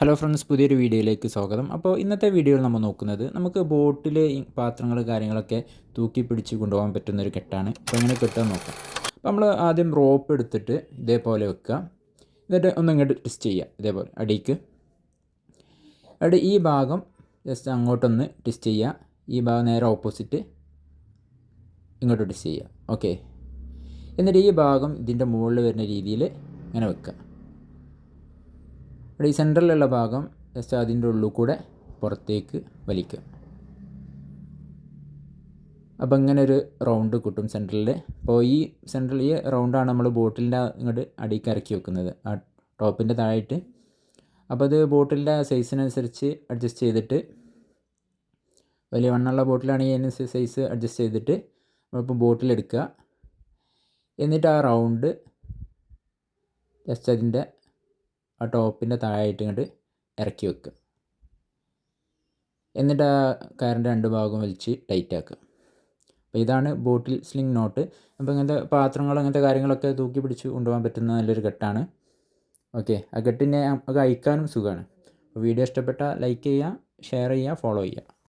Hello friends പുതിയൊരു വീഡിയോയിലേക്ക് സ്വാഗതം. അപ്പോൾ ഇന്നത്തെ വീഡിയോയിൽ നമ്മൾ നോക്കുന്നത് നമുക്ക് ബോട്ടിൽ പാത്രങ്ങൾ കാര്യങ്ങളൊക്കെ തൂക്കി പിടിച്ച് കൊണ്ടുപോകാൻ പറ്റുന്ന ഒരു കെട്ടാണ്. അപ്പോൾ എങ്ങനെ കെട്ടാൻ നോക്കാം. അപ്പോൾ നമ്മൾ ആദ്യം റോപ്പ് എടുത്തിട്ട് ഇതേപോലെ വെക്കുക. എന്നിട്ട് ഒന്ന് ഇങ്ങോട്ട് ട്വിസ്റ്റ് ചെയ്യുക. ഇതേപോലെ അടിക്ക്. അവിടെ ഈ ഭാഗം ജസ്റ്റ് അങ്ങോട്ടൊന്ന് ട്വിസ്റ്റ് ചെയ്യുക. ഈ ഭാഗം നേരെ ഓപ്പോസിറ്റ് ഇങ്ങോട്ട് ട്വിസ്റ്റ് ചെയ്യുക. ഓക്കെ എന്നിട്ട് ഈ ഭാഗം ഇതിന്റെ മുകളിൽ വരുന്ന രീതിയിൽ ഇങ്ങനെ വെക്കുക. ഇവിടെ ഈ സെന്ററിലുള്ള ഭാഗം ജസ്റ്റ് അതിന്റെ ഉള്ളിൽ കൂടെ പുറത്തേക്ക് വലിക്കുക. അപ്പോൾ ഇങ്ങനെ ഒരു റൗണ്ട് കിട്ടും സെന്ററിൽ അപ്പോൾ ഈ സെന്ററിൽ ഈ റൗണ്ടാണ് നമ്മൾ ബോട്ടിലിന്റെ ഇങ്ങോട്ട് അടിക്ക് ഇറക്കി വെക്കുന്നത്. ആ ടോപ്പിന്റെ താഴെയിട്ട് അപ്പോൾ അത് ബോട്ടിലിന്റെ സൈസിനനുസരിച്ച് അഡ്ജസ്റ്റ് ചെയ്തിട്ട് വലിയ വണ്ണുള്ള ബോട്ടിലാണെങ്കിൽ അതിനനുസരിച്ച് സൈസ് അഡ്ജസ്റ്റ് ചെയ്തിട്ട് നമ്മളിപ്പോൾ ബോട്ടിലെടുക്കുക. എന്നിട്ട് ആ റൗണ്ട് ജസ്റ്റ് അതിന്റെ ആ ടോപ്പിന്റെ താഴെയായിട്ട് ഇങ്ങോട്ട് ഇറക്കി വെക്കുക എന്നിട്ട് ആ കയറിന്റെ രണ്ട് ഭാഗവും വലിച്ച് ടൈറ്റ് ആക്കുക അപ്പോൾ ഇതാണ് ബോട്ടിൽ സ്ലിംഗ് നോട്ട് അപ്പോൾ ഇങ്ങനത്തെ പാത്രങ്ങൾ അങ്ങനത്തെ കാര്യങ്ങളൊക്കെ തൂക്കി പിടിച്ച് കൊണ്ടുപോകാൻ പറ്റുന്ന നല്ലൊരു കെട്ടാണ് ഓക്കെ ആ കെട്ടിനെ നമുക്ക് അയക്കാനും സുഖമാണ്. വീഡിയോ ഇഷ്ടപ്പെട്ടാൽ ലൈക്ക് ചെയ്യുക ഷെയർ ചെയ്യുക ഫോളോ ചെയ്യുക.